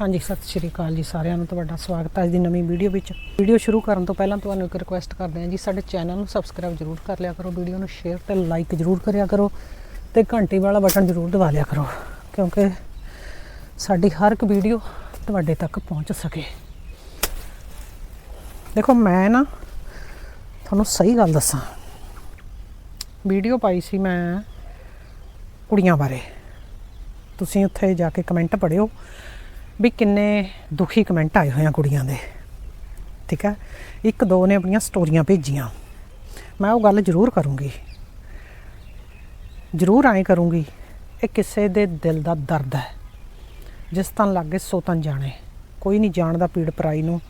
ਹਾਂਜੀ, ਸਤਿ ਸ਼੍ਰੀ ਅਕਾਲ ਜੀ ਸਾਰਿਆਂ ਨੂੰ, ਤੁਹਾਡਾ ਸਵਾਗਤ ਹੈ ਅੱਜ ਦੀ ਨਵੀਂ ਵੀਡੀਓ ਵਿੱਚ। ਵੀਡੀਓ ਸ਼ੁਰੂ ਕਰਨ ਤੋਂ ਪਹਿਲਾਂ ਤੁਹਾਨੂੰ ਇੱਕ ਰਿਕੁਐਸਟ ਕਰਦੇ ਹਾਂ ਜੀ, ਸਾਡੇ ਚੈਨਲ ਨੂੰ ਸਬਸਕ੍ਰਾਈਬ ਜ਼ਰੂਰ ਕਰ ਲਿਆ ਕਰੋ, ਵੀਡੀਓ ਨੂੰ ਸ਼ੇਅਰ ਤੇ ਲਾਈਕ ਜ਼ਰੂਰ ਕਰਿਆ ਕਰੋ ਤੇ ਘੰਟੀ ਵਾਲਾ ਬਟਨ ਜ਼ਰੂਰ ਦਬਾ ਲਿਆ ਕਰੋ, ਕਿਉਂਕਿ ਸਾਡੀ ਹਰ ਇੱਕ ਵੀਡੀਓ ਤੁਹਾਡੇ ਤੱਕ ਪਹੁੰਚ ਸਕੇ। ਦੇਖੋ, ਮੈਂ ਨਾ ਤੁਹਾਨੂੰ ਸਹੀ ਗੱਲ ਦੱਸਾਂ। ਵੀਡੀਓ ਪਾਈ ਸੀ ਮੈਂ ਕੁੜੀਆਂ ਬਾਰੇ। ਤੁਸੀਂ ਉੱਥੇ ਜਾ ਕੇ ਕਮੈਂਟ ਪੜਿਓ ਵੀ ਕਿੰਨੇ ਦੁਖੀ ਕਮੈਂਟ ਆਏ ਹੋਏ ਆ ਕੁੜੀਆਂ ਦੇ। ਠੀਕ ਹੈ ਇੱਕ ਦੋ ਨੇ ਆਪਣੀਆਂ ਸਟੋਰੀਆਂ ਭੇਜੀਆਂ। ਮੈਂ ਉਹ ਗੱਲ ਜ਼ਰੂਰ ਕਰੂੰਗੀ। ਜ਼ਰੂਰ ਐਂ ਕਰੂੰਗੀ, ਇਹ ਕਿਸੇ ਦੇ ਦਿਲ ਦਾ ਦਰਦ ਹੈ। ਜਿਸ ਤਨ ਲੱਗੇ ਸੋ ਤਨ ਜਾਣੇ, ਕੋਈ ਨਹੀਂ ਜਾਣਦਾ ਪੀੜ ਪਰਾਈ ਨੂੰ।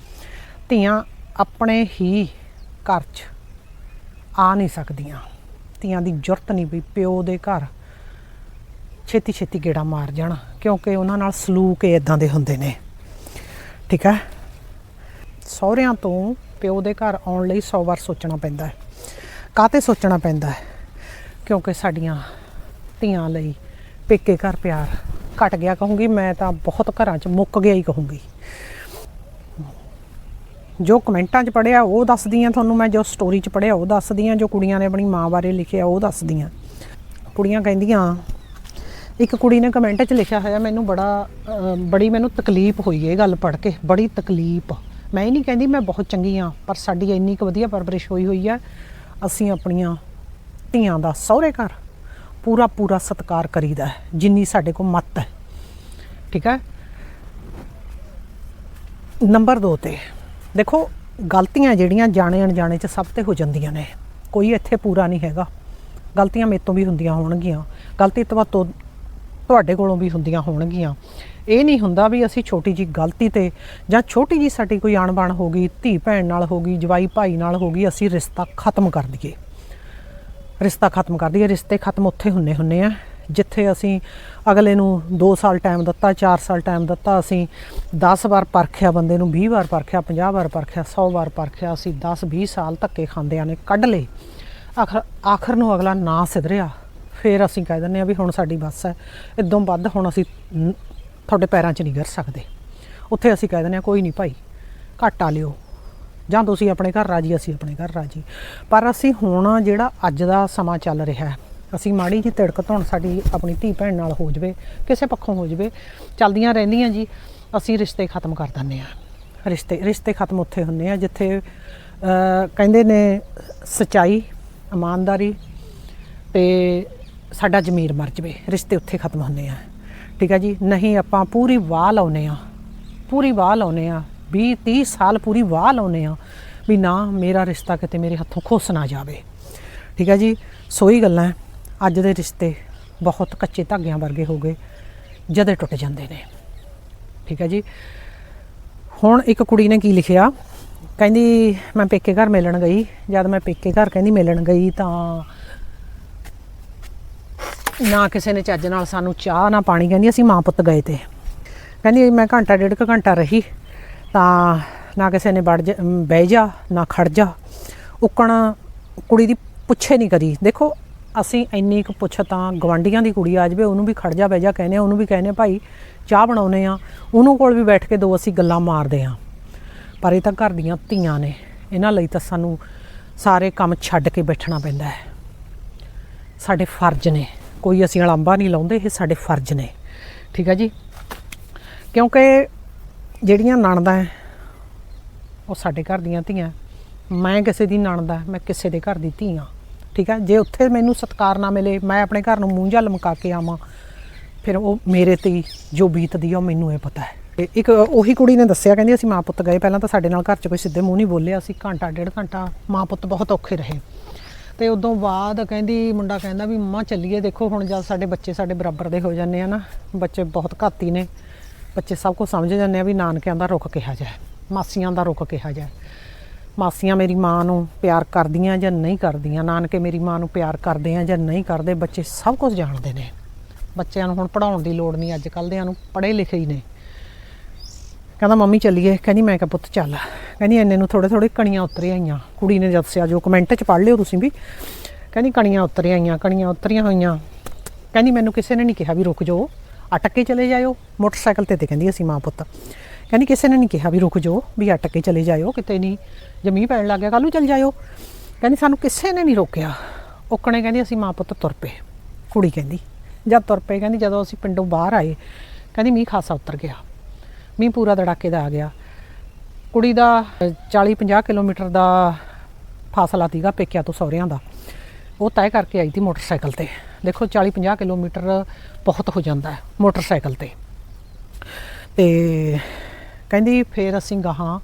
ਧੀਆਂ ਆਪਣੇ ਹੀ ਘਰ 'ਚ ਆ ਨਹੀਂ ਸਕਦੀਆਂ। ਧੀਆਂ ਦੀ ਜ਼ਰੂਰਤ ਨਹੀਂ ਵੀ ਪਿਓ ਦੇ ਘਰ ਛੇਤੀ ਛੇਤੀ ਗੇੜਾ ਮਾਰ ਜਾਣ, ਕਿਉਂਕਿ ਉਹਨਾਂ ਨਾਲ ਸਲੂਕ ਇਦਾਂ ਦੇ ਹੁੰਦੇ ਨੇ। ਠੀਕ ਹੈ? ਸਹੁਰਿਆਂ ਤੋਂ ਪਿਓ ਦੇ ਘਰ ਆਉਣ ਲਈ 100 ਵਾਰ ਸੋਚਣਾ ਪੈਂਦਾ ਹੈ। ਕਾਤੇ ਸੋਚਣਾ ਪੈਂਦਾ ਹੈ? ਕਿਉਂਕਿ ਸਾਡੀਆਂ ਧੀਆਂ ਲਈ ਪੇਕੇ ਘਰ ਪਿਆਰ ਘਟ ਗਿਆ ਕਹੂੰਗੀ, ਮੈਂ ਤਾਂ ਬਹੁਤ ਘਰਾਂ 'ਚ ਮੁੱਕ ਗਿਆ ਹੀ ਕਹੂੰਗੀ। ਜੋ ਕਮੈਂਟਾਂ 'ਚ ਪੜਿਆ ਉਹ ਦੱਸਦੀ ਆ ਤੁਹਾਨੂੰ ਮੈਂ, ਜੋ ਸਟੋਰੀ 'ਚ ਪੜਿਆ ਉਹ ਦੱਸਦੀ ਆ ਜੋ ਕੁੜੀਆਂ ਨੇ ਆਪਣੀ ਮਾਂ ਬਾਰੇ ਲਿਖਿਆ, ਉਹ ਦੱਸਦੀ ਆ ਕੁੜੀਆਂ ਕਹਿੰਦੀਆਂ ਇੱਕ ਕੁੜੀ ਨੇ ਕਮੈਂਟ 'ਚ ਲਿਖਿਆ ਹੋਇਆ, ਮੈਨੂੰ ਬੜਾ ਬੜੀ ਮੈਨੂੰ ਤਕਲੀਫ ਹੋਈ ਇਹ ਗੱਲ ਪੜ੍ਹ ਕੇ, ਬੜੀ ਤਕਲੀਫ। ਮੈਂ ਇਹ ਨਹੀਂ ਕਹਿੰਦੀ ਮੈਂ ਬਹੁਤ ਚੰਗੀ ਆ ਪਰ ਸਾਡੀ ਇੰਨੀ ਕੁ ਵਧੀਆ ਪਰਵਰਿਸ਼ ਹੋਈ ਹੋਈ ਹੈ, ਅਸੀਂ ਆਪਣੀਆਂ ਧੀਆਂ ਦਾ ਸਹੁਰੇ ਘਰ ਪੂਰਾ ਪੂਰਾ ਸਤਿਕਾਰ ਕਰੀਦਾ ਜਿੰਨੀ ਸਾਡੇ ਕੋਲ ਮੱਤ ਹੈ। ਠੀਕ ਹੈ? ਨੰਬਰ 2 ਤੇ, ਦੇਖੋ, ਗਲਤੀਆਂ ਜਿਹੜੀਆਂ ਜਾਣੇ ਅਣਜਾਣੇ ਚ ਸਭ ਤੇ ਹੋ ਜਾਂਦੀਆਂ ਨੇ, ਕੋਈ ਇੱਥੇ ਪੂਰਾ ਨਹੀਂ ਹੈਗਾ। ਗਲਤੀਆਂ ਮੇਰੇ ਤੋਂ ਵੀ ਹੁੰਦੀਆਂ ਹੋਣਗੀਆਂ। ਗਲਤੀ ਤੋਂ ਤੁਹਾਤੋਂ ਤੁਹਾਡੇ ਕੋਲੋਂ ਵੀ ਹੁੰਦੀਆਂ ਹੋਣਗੀਆਂ। ਇਹ ਨਹੀਂ ਹੁੰਦਾ ਵੀ ਅਸੀਂ ਛੋਟੀ ਜੀ ਗਲਤੀ ਤੇ ਜਾਂ ਛੋਟੀ ਜੀ ਸਾਡੀ ਕੋਈ ਅਣਬਣ ਹੋ ਗਈ ਧੀ ਭੈਣ ਨਾਲ ਹੋ ਗਈ, ਜਵਾਈ ਭਾਈ ਨਾਲ ਹੋ ਗਈ, ਅਸੀਂ ਰਿਸ਼ਤਾ ਖਤਮ ਕਰ ਦਈਏ। ਰਿਸ਼ਤਾ ਖਤਮ ਕਰ ਦਈਏ, ਰਿਸ਼ਤੇ ਖਤਮ ਉੱਥੇ ਹੁੰਨੇ ਹੁੰਨੇ ਆ, ਜਿੱਥੇ ਅਸੀਂ ਅਗਲੇ ਨੂੰ 2 ਸਾਲ ਟਾਈਮ ਦਿੱਤਾ 4 ਸਾਲ ਟਾਈਮ ਦਿੱਤਾ, ਅਸੀਂ 10 ਵਾਰ ਪਰਖਿਆ ਬੰਦੇ ਨੂੰ 20 ਵਾਰ ਪਰਖਿਆ 50 ਵਾਰ ਪਰਖਿਆ 100 ਵਾਰ ਪਰਖਿਆ, ਅਸੀਂ 10 20 ਸਾਲ ਧੱਕੇ ਖਾਂਦਿਆਂ ਨੇ ਕੱਢ ਲਏ। ਆਖਰ ਆਖਰ ਨੂੰ ਅਗਲਾ ਨਾ ਸਿਧਰਿਆ। ਫਿਰ ਅਸੀਂ ਕਹਿ ਦਿੰਦੇ ਆ ਵੀ ਹੁਣ ਸਾਡੀ ਬੱਸ ਹੈ। ਇਦੋਂ ਵੱਧ ਹੁਣ ਅਸੀਂ ਤੁਹਾਡੇ ਪੈਰਾਂ 'ਚ ਨਹੀਂ ਗਿਰ ਸਕਦੇ। ਉੱਥੇ ਅਸੀਂ ਕਹਿ ਦਿੰਦੇ ਆ ਕੋਈ ਨਹੀਂ ਭਾਈ, ਘਾਟਾ ਲਿਓ। ਜਾਂ ਤੁਸੀਂ ਆਪਣੇ ਘਰ ਰਾਜੀ, ਅਸੀਂ ਆਪਣੇ ਘਰ ਰਾਜੀ। ਪਰ ਅਸੀਂ ਹੁਣ ਜਿਹੜਾ ਅੱਜ ਦਾ ਸਮਾਂ ਚੱਲ ਰਿਹਾ ਹੈ, ਅਸੀਂ ਮਾੜੀ ਜੀ ਤਿੜਕ ਧੁਣ ਸਾਡੀ ਆਪਣੀ ਧੀ ਭੈਣ ਨਾਲ ਹੋ ਜਵੇ, ਕਿਸੇ ਪੱਖੋਂ ਹੋ ਜਵੇ, ਚੱਲਦੀਆਂ ਰਹਿੰਦੀਆਂ ਜੀ, ਅਸੀਂ ਰਿਸ਼ਤੇ ਖਤਮ ਕਰ ਦਿੰਦੇ ਆ ਰਿਸ਼ਤੇ ਰਿਸ਼ਤੇ ਖਤਮ ਉੱਥੇ ਹੁੰਦੇ ਆ ਜਿੱਥੇ ਕਹਿੰਦੇ ਨੇ ਸਚਾਈ, ਇਮਾਨਦਾਰੀ ਤੇ ਸਾਡਾ ਜ਼ਮੀਰ ਮਰ ਜਵੇ, ਰਿਸ਼ਤੇ ਉੱਥੇ ਖਤਮ ਹੁੰਦੇ ਆ। ਠੀਕ ਹੈ ਜੀ? ਨਹੀਂ, ਆਪਾਂ ਪੂਰੀ ਵਾਹ ਲਾਉਨੇ ਆ। ਪੂਰੀ ਵਾਹ ਲਾਉਨੇ ਆ। 20 30 ਸਾਲ ਪੂਰੀ ਵਾਹ ਲਾਉਨੇ ਆ ਵੀ ਨਾ ਮੇਰਾ ਰਿਸ਼ਤਾ ਕਿਤੇ ਮੇਰੇ ਹੱਥੋਂ ਖੁੱਸ ਨਾ ਜਾਵੇ। ਠੀਕ ਹੈ ਜੀ? ਸੋਈ ਗੱਲਾਂ ਅੱਜ ਦੇ ਰਿਸ਼ਤੇ ਬਹੁਤ ਕੱਚੇ ਧਾਗਿਆਂ ਵਰਗੇ ਹੋ ਗਏ। ਜਦੇ ਟੁੱਟ ਜਾਂਦੇ ਨੇ। ਠੀਕ ਹੈ ਜੀ? ਹੁਣ ਇੱਕ ਕੁੜੀ ਨੇ ਕੀ ਲਿਖਿਆ? ਕਹਿੰਦੀ, ਮੈਂ ਪੇਕੇ ਘਰ ਮਿਲਣ ਗਈ। ਜਦ ਮੈਂ ਪੇਕੇ ਘਰ ਕਹਿੰਦੀ ਮਿਲਣ ਗਈ ਤਾਂ ਨਾ ਕਿਸੇ ਨੇ ਚੱਜ ਨਾਲ ਸਾਨੂੰ ਚਾਹ ਨਾ ਪਾਣੀ, ਕਹਿੰਦੀ ਅਸੀਂ ਮਾਂ ਪੁੱਤ ਗਏ ਤੇ। ਕਹਿੰਦੀ ਮੈਂ ਘੰਟਾ, ਡੇਢ ਕੁ ਘੰਟਾ ਰਹੀ, ਤਾਂ ਨਾ ਕਿਸੇ ਨੇ ਵੜ ਜਾ ਬਹਿ ਜਾ, ਨਾ ਖੜ ਜਾ। ਉੱਕਣ ਕੁੜੀ ਦੀ ਪੁੱਛੇ ਨਹੀਂ ਕਰੀ ਦੇਖੋ, ਅਸੀਂ ਇੰਨੀ ਕੁ ਪੁੱਛ ਤਾਂ ਗਵਾਂਡੀਆਂ ਦੀ ਕੁੜੀ ਆ ਜਾਵੇ, ਉਹਨੂੰ ਵੀ ਖੜ ਜਾ, ਬਹਿ ਜਾ, ਕਹਿੰਦੇ ਆ, ਉਹਨੂੰ ਵੀ ਕਹਿੰਦੇ ਭਾਈ ਚਾਹ ਬਣਾਉਨੇ ਆ। ਉਹਨੂੰ ਕੋਲ ਵੀ ਬੈਠ ਕੇ ਦੋ ਅਸੀਂ ਗੱਲਾਂ ਮਾਰਦੇ ਆ। ਪਰ ਇਹ ਤਾਂ ਘਰ ਦੀਆਂ ਧੀਆਂ ਨੇ। ਇਹਨਾਂ ਲਈ ਤਾਂ ਸਾਨੂੰ ਸਾਰੇ ਕੰਮ ਛੱਡ ਕੇ ਬੈਠਣਾ ਪੈਂਦਾ ਹੈ। ਸਾਡੇ ਫਰਜ਼ ਨੇ। ਕੋਈ ਅਸੀਂ ਅਲੰਬਾ ਨਹੀਂ ਲਾਉਂਦੇ, ਇਹ ਸਾਡੇ ਫਰਜ਼ ਨੇ। ਠੀਕ ਹੈ ਜੀ? ਕਿਉਂਕਿ ਜਿਹੜੀਆਂ ਨਣਦਾਂ ਉਹ ਸਾਡੇ ਘਰ ਦੀਆਂ ਧੀਆਂ। ਮੈਂ ਕਿਸੇ ਦੀ ਨਣਦਾ ਮੈਂ ਕਿਸੇ ਦੇ ਘਰ ਦੀ ਧੀ ਹਾਂ ਠੀਕ ਹੈ ਜੇ ਉੱਥੇ ਮੈਨੂੰ ਸਤਿਕਾਰ ਨਾ ਮਿਲੇ, ਮੈਂ ਆਪਣੇ ਘਰ ਨੂੰ ਮੂੰਹ ਜਾਂ ਲਮਕਾ ਕੇ ਆਵਾਂ, ਫਿਰ ਉਹ ਮੇਰੇ ਤੇ ਹੀ ਜੋ ਬੀਤਦੀ ਆ, ਉਹ ਮੈਨੂੰ ਇਹ ਪਤਾ ਹੈ। ਇੱਕ ਉਹੀ ਕੁੜੀ ਨੇ ਦੱਸਿਆ, ਕਹਿੰਦੀ ਅਸੀਂ ਮਾਂ ਪੁੱਤ ਗਏ, ਪਹਿਲਾਂ ਤਾਂ ਸਾਡੇ ਨਾਲ ਘਰ 'ਚ ਕੋਈ ਸਿੱਧੇ ਮੂੰਹ ਨਹੀਂ ਬੋਲਿਆ, ਅਸੀਂ ਘੰਟਾ, ਡੇਢ ਘੰਟਾ ਮਾਂ ਪੁੱਤ ਬਹੁਤ ਔਖੇ ਰਹੇ। ਤੇ ਉਦੋਂ ਬਾਅਦ ਕਹਿੰਦੀ, ਮੁੰਡਾ ਕਹਿੰਦਾ ਵੀ, ਮੰਮਾ, ਚੱਲੀਏ, ਦੇਖੋ, ਹੁਣ ਜਦ ਸਾਡੇ ਬੱਚੇ ਸਾਡੇ ਬਰਾਬਰ ਦੇ ਹੋ ਜਾਂਦੇ ਆ ਨਾ, ਬੱਚੇ ਬਹੁਤ ਘਾਤੀ ਨੇ। ਬੱਚੇ ਸਭ ਕੁਝ ਸਮਝ ਜਾਂਦੇ ਆ ਵੀ ਨਾਨਕਿਆਂ ਦਾ ਰੁੱਖ ਕਿਹਾ ਜਾਏ, ਮਾਸੀਆਂ ਦਾ ਰੁੱਖ ਕਿਹਾ ਜਾਏ। ਮਾਸੀਆਂ ਮੇਰੀ ਮਾਂ ਨੂੰ ਪਿਆਰ ਕਰਦੀਆਂ ਜਾਂ ਨਹੀਂ ਕਰਦੀਆਂ, ਨਾਨਕੇ ਮੇਰੀ ਮਾਂ ਨੂੰ ਪਿਆਰ ਕਰਦੇ ਆ ਜਾਂ ਨਹੀਂ ਕਰਦੇ, ਬੱਚੇ ਸਭ ਕੁਝ ਜਾਣਦੇ ਨੇ। ਬੱਚਿਆਂ ਨੂੰ ਹੁਣ ਪੜਾਉਣ ਦੀ ਲੋੜ ਨਹੀਂ ਅੱਜ ਕੱਲ੍ਹ ਦਿਆਂ ਨੂੰ ਪੜ੍ਹੇ ਲਿਖੇ ਹੀ ਨੇ। ਕਹਿੰਦਾ, ਮੰਮੀ ਚੱਲੀਏ। ਕਹਿੰਦੀ, ਮੈਂ ਕਿਹਾ, ਪੁੱਤ ਚੱਲ। ਕਹਿੰਦੀ, ਇੰਨੇ ਨੂੰ ਥੋੜੇ ਥੋੜੇ ਕਣੀਆਂ ਉਤਰ ਆਈਆਂ। ਕੁੜੀ ਨੇ ਦੱਸਿਆ ਜੋ ਕਮੈਂਟ 'ਚ ਪੜ੍ਹ ਲਿਓ ਤੁਸੀਂ ਵੀ। ਕਹਿੰਦੀ, ਕਣੀਆਂ ਉਤਰ ਆਈਆਂ, ਕਣੀਆਂ ਉਤਰੀਆਂ ਹੋਈਆਂ। ਕਹਿੰਦੀ, ਮੈਨੂੰ ਕਿਸੇ ਨੇ ਨਹੀਂ ਕਿਹਾ ਵੀ ਰੁਕ ਜਾਓ ਅਟਕ ਕੇ ਚਲੇ ਜਾਇਓ। ਮੋਟਰਸਾਈਕਲ ਤੇ ਤੇ ਕਹਿੰਦੀ ਅਸੀਂ ਮਾਂ ਪੁੱਤ। ਕਹਿੰਦੀ, ਕਿਸੇ ਨੇ ਨਹੀਂ ਕਿਹਾ ਵੀ ਰੁਕ ਜਾਓ, ਵੀ ਅਟਕ ਕੇ ਚਲੇ ਜਾਇਓ, ਕਿਤੇ ਨਹੀਂ ਜਮੀ ਪੈਣ ਲੱਗ ਗਿਆ ਕੱਲ ਨੂੰ ਚਲ ਜਾਇਓ। ਕਹਿੰਦੀ, ਸਾਨੂੰ ਕਿਸੇ ਨੇ ਨਹੀਂ ਰੋਕਿਆ। ਓਕਣੇ ਕਹਿੰਦੀ, ਅਸੀਂ ਮਾਂ ਪੁੱਤ ਤੁਰ ਪਏ। ਕੁੜੀ ਕਹਿੰਦੀ, ਜਦ ਤੁਰ ਪਏ, ਕਹਿੰਦੀ, ਜਦੋਂ ਅਸੀਂ ਪਿੰਡੋਂ ਬਾਹਰ ਆਏ, ਕਹਿੰਦੀ, ਮੀਂਹ ਖਾਸਾ ਉਤਰ ਗਿਆ। ਮੀਂਹ ਪੂਰਾ ਧੜਾਕੇ ਦਾ ਆ ਗਿਆ। ਕੁੜੀ ਦਾ 40-50 ਕਿਲੋਮੀਟਰ ਦਾ ਫਾਸਲਾ ਸੀਗਾ ਪੇਕਿਆਂ ਤੋਂ ਸਹੁਰਿਆਂ ਦਾ। ਉਹ ਤੈਅ ਕਰਕੇ ਆਈ ਸੀ ਮੋਟਰਸਾਈਕਲ ਤੇ। ਦੇਖੋ 40-50 ਕਿਲੋਮੀਟਰ ਬਹੁਤ ਹੋ ਜਾਂਦਾ ਹੈ ਮੋਟਰਸਾਈਕਲ ਤੇ। ਤੇ ਕਹਿੰਦੀ ਫਿਰ ਅਸੀਂ ਗਾਹਾਂ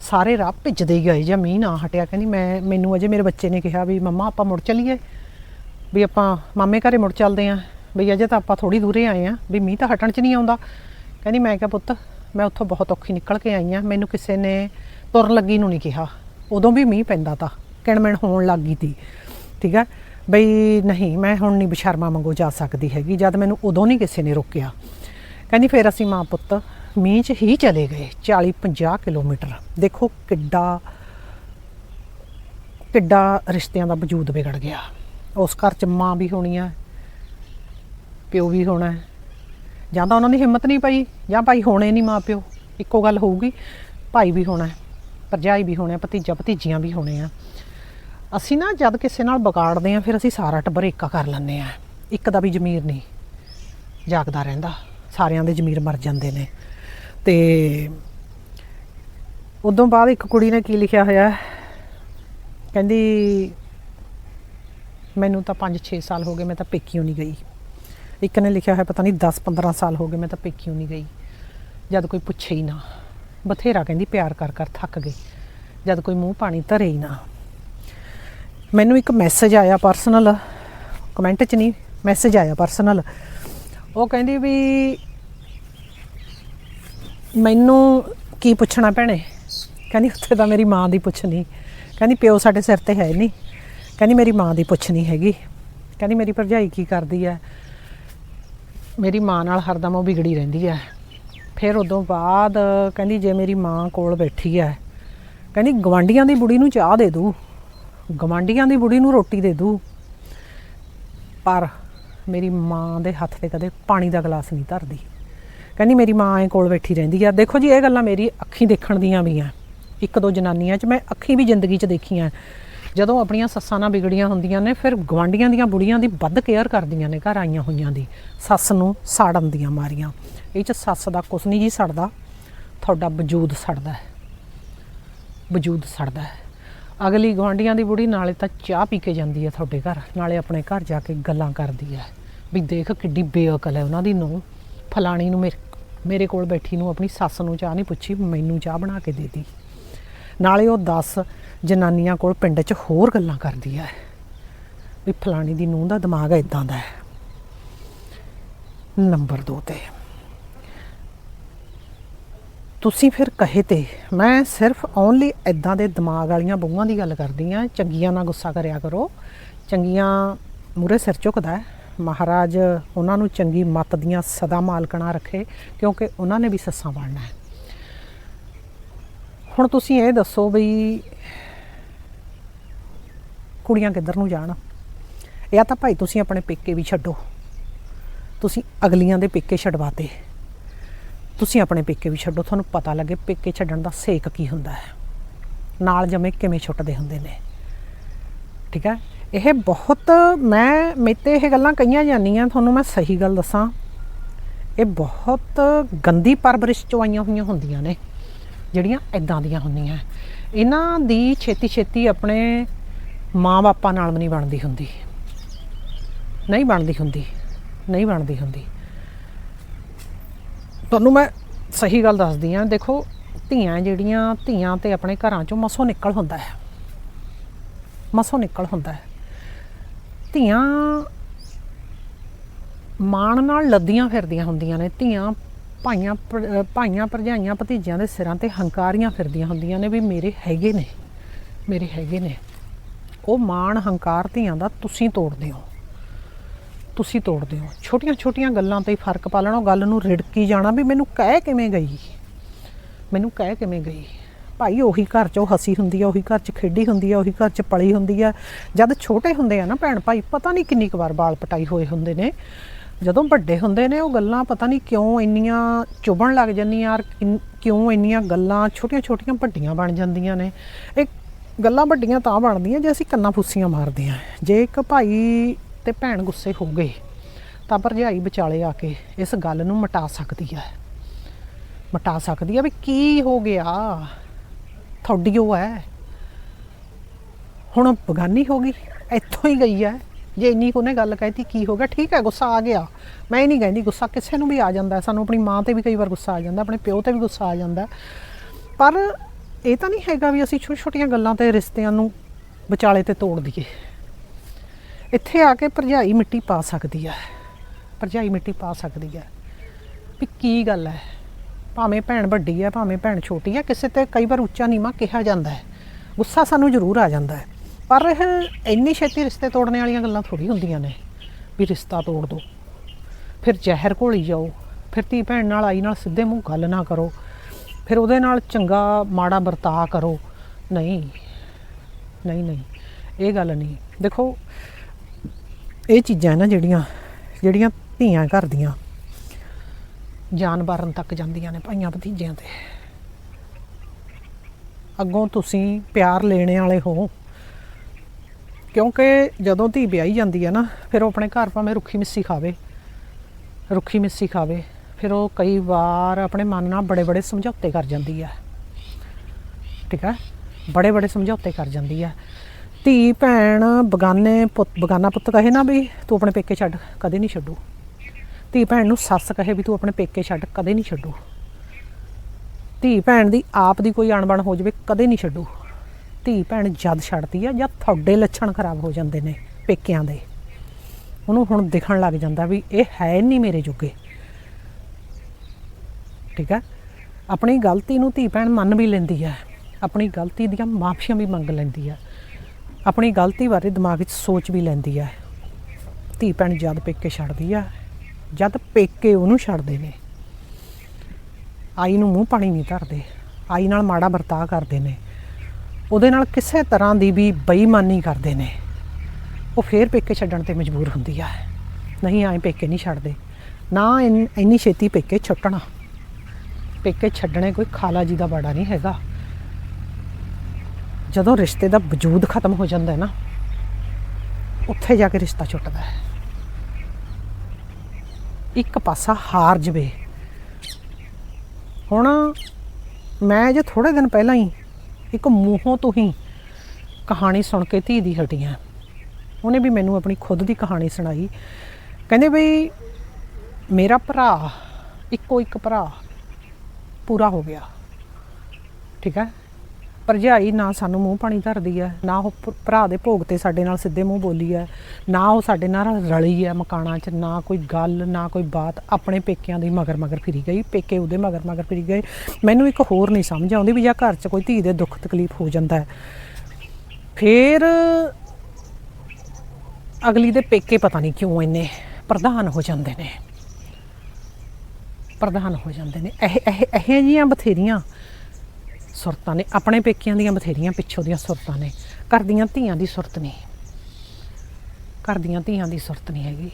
ਸਾਰੇ ਰਾਹ ਭਿੱਜਦੇ ਹੀ ਗਏ ਜਾਂ ਮੀਂਹ ਨਾ ਹਟਿਆ। ਕਹਿੰਦੀ ਮੈਂ, ਮੈਨੂੰ ਅਜੇ ਮੇਰੇ ਬੱਚੇ ਨੇ ਕਿਹਾ ਵੀ ਮੰਮਾ ਆਪਾਂ ਮੁੜ ਚੱਲੀਏ। ਵੀ ਆਪਾਂ ਮਾਮੇ ਘਰੇ ਮੁੜ ਚੱਲਦੇ ਆਂ ਵੀ ਅਜੇ ਤਾਂ ਆਪਾਂ ਥੋੜੀ ਦੂਰੇ ਆਏ ਆਂ ਵੀ ਮੀਂਹ ਤਾਂ ਹਟਣ 'ਚ ਨਹੀਂ ਆਉਂਦਾ। ਕਹਿੰਦੀ ਮੈਂ ਕਿਹਾ ਪੁੱਤ ਮੈਂ ਉੱਥੋਂ ਬਹੁਤ ਔਖੀ ਨਿਕਲ ਕੇ ਆਈ ਆਂ। ਮੈਨੂੰ ਕਿਸੇ ਨੇ ਤੁਰਨ ਲੱਗੀ ਨੂੰ ਨਹੀਂ ਕਿਹਾ। ਉਦੋਂ ਵੀ ਮੀਂਹ ਪੈਂਦਾ ਤਾਂ, ਕਿਣਮਿਣ ਹੋਣ ਲੱਗ ਗਈ ਤੀ। ਠੀਕ ਹੈ ਬਈ ਨਹੀਂ, ਮੈਂ ਹੁਣ ਨਹੀਂ ਬਸ਼ਰਮਾ ਮੰਗੋ ਜਾ ਸਕਦੀ ਹੈਗੀ, ਜਦ ਮੈਨੂੰ ਉਦੋਂ ਨਹੀਂ ਕਿਸੇ ਨੇ ਰੋਕਿਆ। ਕਹਿੰਦੀ, ਫਿਰ ਅਸੀਂ ਮਾਂ ਪੁੱਤ, ਮੀਂਹ 'ਚ ਹੀ ਚਲੇ ਗਏ 40 50 ਕਿਲੋਮੀਟਰ। ਦੇਖੋ ਕਿੱਡਾ ਕਿੱਡਾ ਰਿਸ਼ਤਿਆਂ ਦਾ ਵਜੂਦ ਵਿਗੜ ਗਿਆ। ਉਸ ਘਰ 'ਚ ਮਾਂ ਵੀ ਹੋਣੀ ਆ, ਪਿਓ ਵੀ ਹੋਣਾ। ਜਾਂ ਤਾਂ ਉਹਨਾਂ ਦੀ ਹਿੰਮਤ ਨਹੀਂ ਪਈ ਜਾਂ ਭਾਈ ਹੋਣੇ ਨਹੀਂ ਮਾਂ ਪਿਓ। ਇੱਕੋ ਗੱਲ ਹੋਊਗੀ ਭਾਈ ਵੀ ਹੋਣਾ ਹੈ, ਭਰਜਾਈ ਵੀ ਹੋਣੇ ਭਤੀਜਾ ਭਤੀਜੀਆਂ ਵੀ ਹੋਣੇ ਆ। ਅਸੀਂ ਨਾ ਜਦ ਕਿਸੇ ਨਾਲ ਵਿਗਾੜਦੇ ਆ ਫਿਰ ਅਸੀਂ ਸਾਰਾ ਟੱਬਰ ਏਕਾ ਕਰ ਲੈਂਦੇ ਆ। ਇੱਕ ਦਾ ਵੀ ਜ਼ਮੀਰ ਨਹੀਂ ਜਾਗਦਾ ਰਹਿੰਦਾ। ਸਾਰਿਆਂ ਦੇ ਜ਼ਮੀਰ ਮਰ ਜਾਂਦੇ ਨੇ। ਤੇ ਉਦੋਂ ਬਾਅਦ ਇੱਕ ਕੁੜੀ ਨੇ ਕੀ ਲਿਖਿਆ ਹੋਇਆ ਕਹਿੰਦੀ ਮੈਨੂੰ ਤਾਂ 5-6 ਸਾਲ ਹੋ ਗਏ ਮੈਂ ਤਾਂ ਪੇਕਿਓ ਨਹੀਂ ਗਈ। ਇੱਕ ਨੇ ਲਿਖਿਆ ਹੋਇਆ ਪਤਾ ਨਹੀਂ 10-15 ਸਾਲ ਹੋ ਗਏ, ਮੈਂ ਤਾਂ ਪੇਕਿਓ ਨਹੀਂ ਗਈ। ਜਦ ਕੋਈ ਪੁੱਛੇ ਹੀ ਨਾ। ਬਥੇਰਾ ਕਹਿੰਦੀ ਪਿਆਰ ਕਰ ਕਰ ਥੱਕ ਗਈ ਜਦ ਕੋਈ ਮੂੰਹ ਪਾਣੀ ਧਰੇ ਹੀ ਨਾ। ਮੈਨੂੰ ਇੱਕ ਮੈਸੇਜ ਆਇਆ ਪਰਸਨਲ ਕਮੈਂਟ 'ਚ ਨਹੀਂ ਮੈਸੇਜ ਆਇਆ ਪਰਸਨਲ ਉਹ ਕਹਿੰਦੀ ਵੀ ਮੈਨੂੰ ਕੀ ਪੁੱਛਣਾ ਭੈਣੇ? ਕਹਿੰਦੀ ਉੱਥੇ ਤਾਂ ਮੇਰੀ ਮਾਂ ਦੀ ਪੁੱਛਣੀ ਕਹਿੰਦੀ ਪਿਓ ਸਾਡੇ ਸਿਰ ਤੇ ਹੈ ਨਹੀਂ। ਕਹਿੰਦੀ ਮੇਰੀ ਮਾਂ ਦੀ ਪੁੱਛਣੀ ਹੈਗੀ। ਕਹਿੰਦੀ ਮੇਰੀ ਭਰਜਾਈ ਕੀ ਕਰਦੀ ਹੈ? ਮੇਰੀ ਮਾਂ ਨਾਲ ਹਰਦਮ ਉਹ ਵਿਗੜੀ ਰਹਿੰਦੀ ਹੈ। ਫਿਰ ਉਦੋਂ ਬਾਅਦ ਕਹਿੰਦੀ, ਜੇ ਮੇਰੀ ਮਾਂ ਕੋਲ ਬੈਠੀ ਹੈ, ਕਹਿੰਦੀ ਗਵਾਂਡੀਆਂ ਦੀ ਬੁੜੀ ਨੂੰ ਚਾਹ ਦੇ ਦੂ ਗਵਾਂਡੀਆਂ ਦੀ ਬੁੜੀ ਨੂੰ ਰੋਟੀ ਦੇ ਦੂ। ਪਰ ਮੇਰੀ ਮਾਂ ਦੇ ਹੱਥ ਤੇ ਕਦੇ ਪਾਣੀ ਦਾ ਗਲਾਸ ਨਹੀਂ ਧਰਦੀ। ਕਹਿੰਦੀ, ਮੇਰੀ ਮਾਂ ਐ ਕੋਲ ਬੈਠੀ ਰਹਿੰਦੀ ਆ ਦੇਖੋ ਜੀ, ਇਹ ਗੱਲਾਂ ਮੇਰੀ ਅੱਖੀਂ ਦੇਖਣ ਦੀਆਂ ਵੀ ਆ ਇੱਕ ਦੋ ਜਨਾਨੀਆਂ 'ਚ ਮੈਂ ਅੱਖੀਂ ਵੀ ਜ਼ਿੰਦਗੀ 'ਚ ਦੇਖੀਆਂ। ਜਦੋਂ ਆਪਣੀਆਂ ਸੱਸਾਂ ਨਾਲ ਵਿਗੜੀਆਂ ਹੁੰਦੀਆਂ ਨੇ, ਫਿਰ ਗਵਾਂਡੀਆਂ ਦੀਆਂ ਬੁੜੀਆਂ ਦੀ ਵੱਧ ਕੇਅਰ ਕਰਦੀਆਂ ਨੇ ਘਰ ਆਈਆਂ ਹੋਈਆਂ ਦੀ, ਸੱਸ ਨੂੰ ਸਾੜਨ ਦੀਆਂ ਮਾਰੀਆਂ। ਇਹ 'ਚ ਸੱਸ ਦਾ ਕੁਛ ਨਹੀਂ ਜੀ ਸੜਦਾ, ਤੁਹਾਡਾ ਵਜੂਦ ਸੜਦਾ ਹੈ। ਵਜੂਦ ਸੜਦਾ ਹੈ। ਅਗਲੀ ਗਵਾਂਡੀਆਂ ਦੀ ਬੁੜੀ ਨਾਲੇ ਤਾਂ ਚਾਹ ਪੀ ਕੇ ਜਾਂਦੀ ਹੈ ਤੁਹਾਡੇ ਘਰ, ਨਾਲੇ ਆਪਣੇ ਘਰ ਜਾ ਕੇ ਗੱਲਾਂ ਕਰਦੀ ਹੈ। ਵੀ ਦੇਖ ਕਿੱਡੀ ਬੇਅਕਲ ਹੈ ਉਹਨਾਂ ਦੀ ਨੂੰ ਫਲਾਣੀ ਨੂੰ ਮੇਰੇ ਮੇਰੇ ਕੋਲ ਬੈਠੀ ਨੂੰ ਆਪਣੀ ਸੱਸ ਨੂੰ ਚਾਹ ਨਹੀਂ ਪੁੱਛੀ, ਮੈਨੂੰ ਚਾਹ ਬਣਾ ਕੇ ਦੇ ਦੀ। ਨਾਲੇ ਉਹ 10 ਜਨਾਨੀਆਂ ਕੋਲ ਪਿੰਡ 'ਚ ਹੋਰ ਗੱਲਾਂ ਕਰਦੀ ਹੈ ਵੀ ਫਲਾਣੀ ਦੀ ਨੂੰਹ ਦਾ ਦਿਮਾਗ ਇਦਾਂ ਦਾ ਹੈ ਨੰਬਰ 2 ਤੇ। ਤੁਸੀਂ ਫਿਰ ਕਹੇ ਤੇ, ਮੈਂ ਸਿਰਫ ਓਨਲੀ ਇਦਾਂ ਦੇ ਦਿਮਾਗ ਵਾਲੀਆਂ ਬਹੂਆਂ ਦੀ ਗੱਲ ਕਰਦੀ ਆ, ਚੰਗੀਆਂ ਨਾਲ ਗੁੱਸਾ ਕਰਿਆ ਕਰੋ। ਚੰਗੀਆਂ ਮੂਰੇ ਸਿਰ ਝੁਕਦਾ ਮਹਾਰਾਜ ਉਹਨਾਂ ਨੂੰ ਚੰਗੀ ਮੱਤ ਦੀਆਂ ਸਦਾ ਮਾਲਕਣਾ ਰੱਖੇ, ਕਿਉਂਕਿ ਉਹਨਾਂ ਨੇ ਵੀ ਸੱਸਾਂ ਬਣਨਾ ਹੈ ਹੁਣ ਤੁਸੀਂ ਇਹ ਦੱਸੋ ਬਈ ਕੁੜੀਆਂ ਕਿੱਧਰ ਨੂੰ ਜਾਣ? ਇਹ ਤਾਂ ਭਾਈ ਤੁਸੀਂ ਆਪਣੇ ਪੇਕੇ ਵੀ ਛੱਡੋ। ਤੁਸੀਂ ਅਗਲੀਆਂ ਦੇ ਪੇਕੇ ਛਡਵਾਤੇ। ਤੁਸੀਂ ਆਪਣੇ ਪੇਕੇ ਵੀ ਛੱਡੋ। ਤੁਹਾਨੂੰ ਪਤਾ ਲੱਗੇ ਪੇਕੇ ਛੱਡਣ ਦਾ ਸੇਕ ਕੀ ਹੁੰਦਾ ਹੈ। ਨਾਲ ਜਮੇ ਕਿਵੇਂ ਛੁੱਟਦੇ ਹੁੰਦੇ ਨੇ। ਠੀਕ ਹੈ? ਇਹ ਬਹੁਤ, ਮੈਂ ਮੇਤੇ ਇਹ ਗੱਲਾਂ ਕਹੀਆਂ ਜਾਂਦੀਆਂ, ਤੁਹਾਨੂੰ ਮੈਂ ਸਹੀ ਗੱਲ ਦੱਸਾਂ। ਇਹ ਬਹੁਤ ਗੰਦੀ ਪਰਵਰਿਸ਼ ਚੋਂ ਆਈਆਂ ਹੋਈਆਂ ਹੁੰਦੀਆਂ ਨੇ। ਜਿਹੜੀਆਂ ਇਦਾਂ ਦੀਆਂ ਹੁੰਦੀਆਂ ਇਹਨਾਂ ਦੀ ਛੇਤੀ ਛੇਤੀ ਆਪਣੇ ਮਾਂ-ਬਾਪਾਂ ਨਾਲ ਵੀ ਨਹੀਂ ਬਣਦੀ ਹੁੰਦੀ। ਨਹੀਂ ਬਣਦੀ ਹੁੰਦੀ। ਨਹੀਂ ਬਣਦੀ ਹੁੰਦੀ। ਤੁਹਾਨੂੰ ਮੈਂ ਸਹੀ ਗੱਲ ਦੱਸਦੀ ਆ ਦੇਖੋ, ਧੀਆਂ ਜਿਹੜੀਆਂ, ਧੀਆਂ ਤੇ ਆਪਣੇ ਘਰਾਂ ਚੋਂ ਮਸੋਂ ਨਿਕਲ ਹੁੰਦਾ ਹੈ। ਮਸੋਂ ਨਿਕਲ ਹੁੰਦਾ ਹੈ। ਧੀਆਂ ਮਾਣ ਨਾਲ ਲੱਦੀਆਂ ਫਿਰਦੀਆਂ ਹੁੰਦੀਆਂ ਨੇ। ਧੀਆਂ ਭਾਈਆਂ ਭਾਈਆਂ ਭਰਜਾਈਆਂ ਭਤੀਜਿਆਂ ਦੇ ਸਿਰਾਂ ਤੇ ਹੰਕਾਰੀਆਂ ਫਿਰਦੀਆਂ ਹੁੰਦੀਆਂ ਨੇ ਵੀ ਮੇਰੇ ਹੈਗੇ ਨੇ, ਮੇਰੇ ਹੈਗੇ ਨੇ। ਉਹ ਮਾਣ ਹੰਕਾਰ ਧੀਆਂ ਦਾ ਤੁਸੀਂ ਤੋੜਦੇ ਹੋ, ਤੁਸੀਂ ਤੋੜਦੇ ਹੋ। ਛੋਟੀਆਂ ਛੋਟੀਆਂ ਗੱਲਾਂ ਤੇ ਹੀ ਫ਼ਰਕ ਪਾ ਲੈਣਾ, ਉਹ ਗੱਲ ਨੂੰ ਰਿੜਕੀ ਜਾਣਾ ਵੀ ਮੈਨੂੰ ਕਹਿ ਕਿਵੇਂ ਗਈ? ਮੈਨੂੰ ਕਹਿ ਕਿਵੇਂ ਗਈ? ਭਾਈ ਉਹੀ ਘਰ 'ਚ ਉਹ ਹਸੀ ਹੁੰਦੀ ਆ, ਉਹੀ ਘਰ 'ਚ ਖੇਡੀ ਹੁੰਦੀ ਆ, ਉਹੀ ਘਰ 'ਚ ਪਲੀ ਹੁੰਦੀ ਆ। ਜਦ ਛੋਟੇ ਹੁੰਦੇ ਆ ਨਾ ਭੈਣ ਭਾਈ, ਪਤਾ ਨਹੀਂ ਕਿੰਨੀ ਕੁ ਵਾਰ ਬਾਲ ਪਟਾਈ ਹੋਏ ਹੁੰਦੇ ਨੇ। ਜਦੋਂ ਵੱਡੇ ਹੁੰਦੇ ਨੇ, ਉਹ ਗੱਲਾਂ ਪਤਾ ਨਹੀਂ ਕਿਉਂ ਇੰਨੀਆਂ ਚੁਭਣ ਲੱਗ ਜਾਂਦੀਆਂ ਔਰ ਕਿਨ- ਕਿਉਂ ਇੰਨੀਆਂ ਗੱਲਾਂ ਛੋਟੀਆਂ-ਛੋਟੀਆਂ ਵੱਡੀਆਂ ਬਣ ਜਾਂਦੀਆਂ ਨੇ। ਇਹ ਗੱਲਾਂ ਵੱਡੀਆਂ ਤਾਂ ਬਣਦੀਆਂ ਜੇ ਅਸੀਂ ਕੰਨਾਂ ਫੁੱਸੀਆਂ ਮਾਰਦੇ ਹਾਂ ਜੇ ਇੱਕ ਭਾਈ ਤੇ ਭੈਣ ਗੁੱਸੇ ਹੋ ਗਏ, ਤਾਂ ਭਰਜਾਈ ਵਿਚਾਲੇ ਆ ਕੇ ਇਸ ਗੱਲ ਨੂੰ ਮਟਾ ਸਕਦੀ ਹੈ। ਮਟਾ ਸਕਦੀ ਹੈ ਵੀ ਕੀ ਹੋ ਗਿਆ? ਤੁਹਾਡੀ ਉਹ ਹੈ। ਹੁਣ ਬਗਾਨੀ ਹੋ ਗਈ, ਇੱਥੋਂ ਹੀ ਗਈ ਹੈ। ਜੇ ਇੰਨੀ ਉਹਨੇ ਗੱਲ ਕਹਿਤੀ, ਕੀ ਹੋ ਗਿਆ? ਠੀਕ ਹੈ, ਗੁੱਸਾ ਆ ਗਿਆ। ਮੈਂ ਇਹ ਨਹੀਂ ਕਹਿੰਦੀ ਗੁੱਸਾ ਕਿਸੇ ਨੂੰ ਵੀ ਆ ਜਾਂਦਾ ਸਾਨੂੰ ਆਪਣੀ ਮਾਂ ਤੇ ਵੀ ਕਈ ਵਾਰ ਗੁੱਸਾ ਆ ਜਾਂਦਾ, ਆਪਣੇ ਪਿਓ ਤੇ ਵੀ ਗੁੱਸਾ ਆ ਜਾਂਦਾ ਪਰ ਇਹ ਤਾਂ ਨਹੀਂ ਹੈਗਾ ਵੀ ਅਸੀਂ ਛੋਟੀਆਂ ਛੋਟੀਆਂ ਗੱਲਾਂ ਤੇ ਰਿਸ਼ਤਿਆਂ ਨੂੰ ਵਿਚਾਲੇ ਤੇ ਤੋੜ ਦਈਏ। ਇੱਥੇ ਆ ਕੇ ਭਰਜਾਈ ਮਿੱਟੀ ਪਾ ਸਕਦੀ ਹੈ। ਭਰਜਾਈ ਮਿੱਟੀ ਪਾ ਸਕਦੀ ਹੈ। ਵੀ ਕੀ ਗੱਲ ਹੈ? ਭਾਵੇਂ ਭੈਣ ਵੱਡੀ ਹੈ, ਭਾਵੇਂ ਭੈਣ ਛੋਟੀ ਹੈ, ਕਿਸੇ ਤੇ ਕਈ ਵਾਰ ਉੱਚਾ ਨੀਵਾਂ ਕਿਹਾ ਜਾਂਦਾ ਹੈ। ਗੁੱਸਾ ਸਾਨੂੰ ਜ਼ਰੂਰ ਆ ਜਾਂਦਾ ਹੈ। ਪਰ ਇਹ ਇੰਨੀ ਛੇਤੀ ਰਿਸ਼ਤੇ ਤੋੜਨੇ ਵਾਲੀਆਂ ਗੱਲਾਂ ਥੋੜੀ ਹੁੰਦੀਆਂ ਨੇ, ਵੀ ਰਿਸ਼ਤਾ ਤੋੜ ਦੋ। ਫਿਰ ਜ਼ਹਿਰ ਘੋਲੀ ਜਾਓ, ਫਿਰ ਧੀ ਭੈਣ ਨਾਲ, ਆਈ ਨਾਲ ਸਿੱਧੇ ਮੂੰਹ ਗੱਲ ਨਾ ਕਰੋ, ਫਿਰ ਉਹਦੇ ਨਾਲ ਚੰਗਾ ਮਾੜਾ ਵਰਤਾਅ ਕਰੋ। ਨਹੀਂ ਨਹੀਂ ਨਹੀਂ, ਇਹ ਗੱਲ ਨਹੀਂ। ਦੇਖੋ, ਇਹ ਚੀਜ਼ਾਂ ਨਾ ਜਿਹੜੀਆਂ ਜਿਹੜੀਆਂ ਧੀਆਂ ਘਰ ਦੀਆਂ ਜਾਨ ਬਾਰਨ ਤੱਕ ਜਾਂਦੀਆਂ ਨੇ ਭਾਈਆਂ ਭਤੀਜਿਆਂ ਤੇ। ਅੱਗੋਂ ਤੁਸੀਂ ਪਿਆਰ ਲੈਣੇ ਵਾਲੇ ਹੋ। ਕਿਉਂਕਿ ਜਦੋਂ ਧੀ ਵਿਆਹੀ ਜਾਂਦੀ ਹੈ ਨਾ, ਫਿਰ ਉਹ ਆਪਣੇ ਘਰ ਭਾਵੇਂ ਰੁੱਖੀ ਮਿੱਸੀ ਖਾਵੇ, ਰੁੱਖੀ ਮਿੱਸੀ ਖਾਵੇ, ਫਿਰ ਉਹ ਕਈ ਵਾਰ ਆਪਣੇ ਮਨ ਨਾਲ ਬੜੇ ਬੜੇ ਸਮਝੌਤੇ ਕਰ ਜਾਂਦੀ ਹੈ। ਠੀਕ ਹੈ? ਬੜੇ ਬੜੇ ਸਮਝੌਤੇ ਕਰ ਜਾਂਦੀ ਹੈ। ਧੀ, ਭੈਣ, ਬਗਾਨੇ ਪੁੱਤ, ਬਗਾਨਾ ਪੁੱਤ ਕਹੇ ਨਾ ਵੀ ਤੂੰ ਆਪਣੇ ਪੇਕੇ ਛੱਡ, ਕਦੇ ਨਹੀਂ ਛੱਡੂ। ਧੀ, ਭੈਣ ਨੂੰ ਸੱਸ ਕਹੇ ਵੀ ਤੂੰ ਆਪਣੇ ਪੇਕੇ ਛੱਡ, ਕਦੇ ਨਹੀਂ ਛੱਡੂ। ਧੀ, ਭੈਣ ਦੀ ਆਪ ਦੀ ਕੋਈ ਅਣਬਣ ਹੋ ਜਾਵੇ, ਕਦੇ ਨਹੀਂ ਛੱਡੂ। ਧੀ ਭੈਣ ਜਦ ਛੱਡਦੀ ਆ ਜਾਂ ਤੁਹਾਡੇ ਲੱਛਣ ਖਰਾਬ ਹੋ ਜਾਂਦੇ ਨੇ ਪੇਕਿਆਂ ਦੇ। ਉਹਨੂੰ ਹੁਣ ਦਿਖਣ ਲੱਗ ਜਾਂਦਾ ਵੀ ਇਹ ਹੈ ਨਹੀਂ ਮੇਰੇ ਜੋਗੇ। ਠੀਕ ਹੈ ਆਪਣੀ ਗਲਤੀ ਨੂੰ ਧੀ ਭੈਣ ਮੰਨ ਵੀ ਲੈਂਦੀ ਹੈ ਆਪਣੀ ਗਲਤੀ ਦੀਆਂ ਮਾਫੀਆਂ ਵੀ ਮੰਗ ਲੈਂਦੀ ਹੈ ਆਪਣੀ ਗਲਤੀ ਬਾਰੇ ਦਿਮਾਗ ਵਿੱਚ ਸੋਚ ਵੀ ਲੈਂਦੀ ਹੈ ਧੀ ਭੈਣ ਜਦ ਪੇਕੇ ਛੱਡਦੀ ਆ, ਜਦ ਪੇਕੇ ਉਹਨੂੰ ਛੱਡਦੇ ਨੇ। ਆਈ ਨੂੰ ਮੂੰਹ ਪਾਣੀ ਨਹੀਂ ਧਰਦੇ। ਆਈ ਨਾਲ ਮਾੜਾ ਵਰਤਾਅ ਕਰਦੇ ਨੇ। ਉਹਦੇ ਨਾਲ ਕਿਸੇ ਤਰ੍ਹਾਂ ਦੀ ਵੀ ਬੇਈਮਾਨੀ ਕਰਦੇ ਨੇ। ਉਹ ਫੇਰ ਪੇਕੇ ਛੱਡਣ ਤੇ ਮਜਬੂਰ ਹੁੰਦੀ ਆ। ਨਹੀਂ ਆਏ ਪੇਕੇ ਨਹੀਂ ਛੱਡਦੇ। ਨਾ ਇੰਨੀ ਛੇਤੀ ਪੇਕੇ ਛੁੱਟਣਾ। ਪੇਕੇ ਛੱਡਣੇ ਕੋਈ ਖਾਲਾ ਜੀ ਦਾ ਬਾੜਾ ਨਹੀਂ ਹੈਗਾ। ਜਦੋਂ ਰਿਸ਼ਤੇ ਦਾ ਵਜੂਦ ਖਤਮ ਹੋ ਜਾਂਦਾ ਹੈ ਨਾ, ਉੱਥੇ ਜਾ ਕੇ ਰਿਸ਼ਤਾ ਛੁੱਟਦਾ ਹੈ। ਇੱਕ ਪਾਸਾ ਹਾਰ ਜਵੇ। ਹੁਣ ਮੈਂ ਜੇ ਥੋੜੇ ਦਿਨ ਪਹਿਲਾਂ ਹੀ ਇੱਕ ਮੂੰਹੋਂ ਤੋਂ ਹੀ ਕਹਾਣੀ ਸੁਣ ਕੇ ਧੀ ਦੀ ਹਟੀ ਹਾਂ ਉਹਨੇ ਵੀ ਮੈਨੂੰ ਆਪਣੀ ਖੁਦ ਦੀ ਕਹਾਣੀ ਸੁਣਾਈ। ਕਹਿੰਦੇ ਬਈ ਮੇਰਾ ਭਰਾ, ਇੱਕੋ ਇੱਕ ਭਰਾ ਪੂਰਾ ਹੋ ਗਿਆ। ਠੀਕ ਹੈ? ਭਰਜਾਈ ਨਾ ਸਾਨੂੰ ਮੂੰਹ ਪਾਣੀ ਧਰਦੀ ਹੈ, ਨਾ ਉਹ ਭਰਾ ਦੇ ਭੋਗ ਤੇ ਸਾਡੇ ਨਾਲ ਸਿੱਧੇ ਮੂੰਹ ਬੋਲੀ ਹੈ, ਨਾ ਉਹ ਸਾਡੇ ਨਾਲ ਰਲੀ ਹੈ ਮਕਾਨਾਂ 'ਚ, ਨਾ ਕੋਈ ਗੱਲ, ਨਾ ਕੋਈ ਬਾਤ ਆਪਣੇ ਪੇਕਿਆਂ ਦੀ ਮਗਰ ਮਗਰ ਫਿਰੀ ਗਈ, ਪੇਕੇ ਉਹਦੇ ਮਗਰ ਮਗਰ ਫਿਰੀ ਗਏ। ਮੈਨੂੰ ਇੱਕ ਹੋਰ ਨਹੀਂ ਸਮਝ ਆਉਂਦੀ ਵੀ ਜਾਂ ਘਰ 'ਚ ਕੋਈ ਧੀ ਦੇ ਦੁੱਖ ਤਕਲੀਫ ਹੋ ਜਾਂਦਾ ਹੈ। ਫਿਰ ਅਗਲੀ ਦੇ ਪੇਕੇ ਪਤਾ ਨਹੀਂ ਕਿਉਂ ਇੰਨੇ ਪ੍ਰਧਾਨ ਹੋ ਜਾਂਦੇ ਨੇ। ਪ੍ਰਧਾਨ ਹੋ ਜਾਂਦੇ ਨੇ। ਇਹ ਇਹ ਇਹ ਜੀਆਂ ਬਥੇਰੀਆਂ ਸੁਰਤਾਂ ਨੇ, ਆਪਣੇ ਪੇਕਿਆਂ ਦੀਆਂ ਬਥੇਰੀਆਂ ਪਿੱਛੋਂ ਦੀਆਂ ਸੁਰਤਾਂ ਨੇ। ਘਰ ਦੀਆਂ ਧੀਆਂ ਦੀ ਸੁਰਤ ਨਹੀਂ। ਘਰ ਦੀਆਂ ਧੀਆਂ ਦੀ ਸੁਰਤ ਨਹੀਂ ਹੈਗੀ।